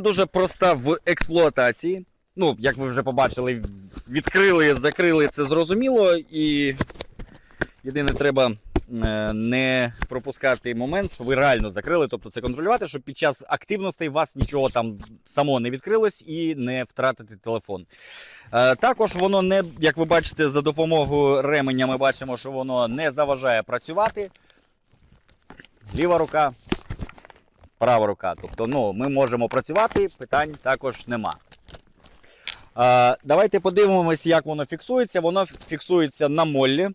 Дуже проста в експлуатації. Ну, як ви вже побачили, відкрили, закрили це зрозуміло. І єдине, треба е, не пропускати момент, що ви реально закрили, тобто це контролювати, щоб під час активностей у вас нічого там само не відкрилось і не втратити телефон. Е, Також воно не, як ви бачите, за допомогою ременя ми бачимо, що воно не заважає працювати. Ліва рука, права рука. Тобто, ну, ми можемо працювати, питань також нема. А, давайте подивимось, як воно фіксується. Воно фіксується на моллі.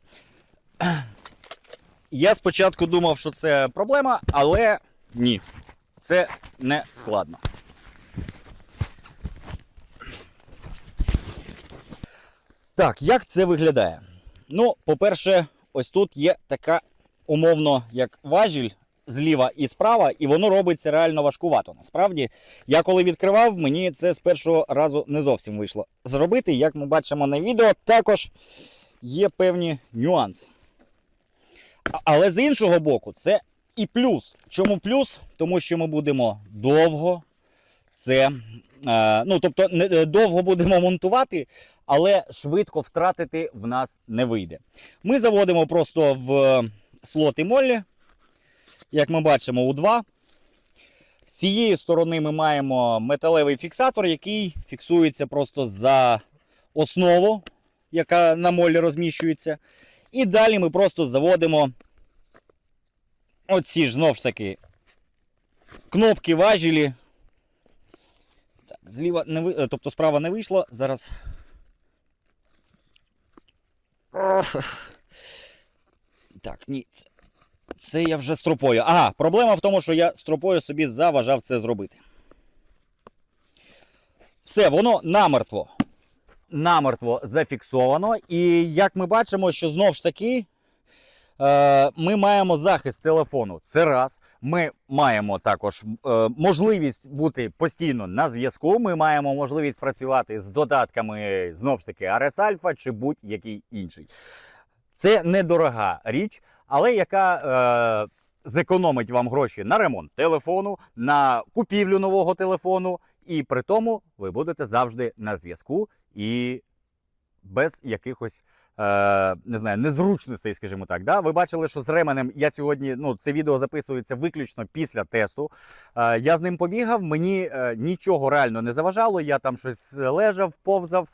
Я спочатку думав, що це проблема, але ні. Це не складно. Так, як це виглядає? Ну, по-перше, ось тут є така умовно, як важіль зліва і справа, і воно робиться реально важкувато. Насправді, я коли відкривав, мені це з першого разу не зовсім вийшло зробити. Як ми бачимо на відео, також є певні нюанси. Але з іншого боку, це і плюс. Чому плюс? Тому що ми будемо довго це. е, ну, тобто, е, довго будемо монтувати, але швидко втратити в нас не вийде. Ми заводимо просто в слоти моллі, як ми бачимо, у 2. З цієї сторони ми маємо металевий фіксатор, який фіксується просто за основу, яка на молі розміщується. І далі ми просто заводимо оці ж знову ж таки кнопки важелі. Так, зліва не ви... е, тобто справа не вийшло. Зараз. Так, ні. Це, це я вже стропою. Ага, проблема в тому, що я стропою собі заважав це зробити. Все, воно намертво. Намертво зафіксовано. І як ми бачимо, що знов ж таки. Е, Ми маємо захист телефону. Це раз. Ми маємо також е, можливість бути постійно на зв'язку. Ми маємо можливість працювати з додатками знов ж таки RS Alpha чи будь-який інший. Це недорога річ, але яка е, зекономить вам гроші на ремонт телефону, на купівлю нового телефону, і при тому ви будете завжди на зв'язку і без якихось. Е, не знаю, незручностей, скажімо так. Да? Ви бачили, що з ременем я сьогодні, ну, це відео записується виключно після тесту. Е, я з ним побігав, мені е, нічого реально не заважало. Я там щось лежав, повзав,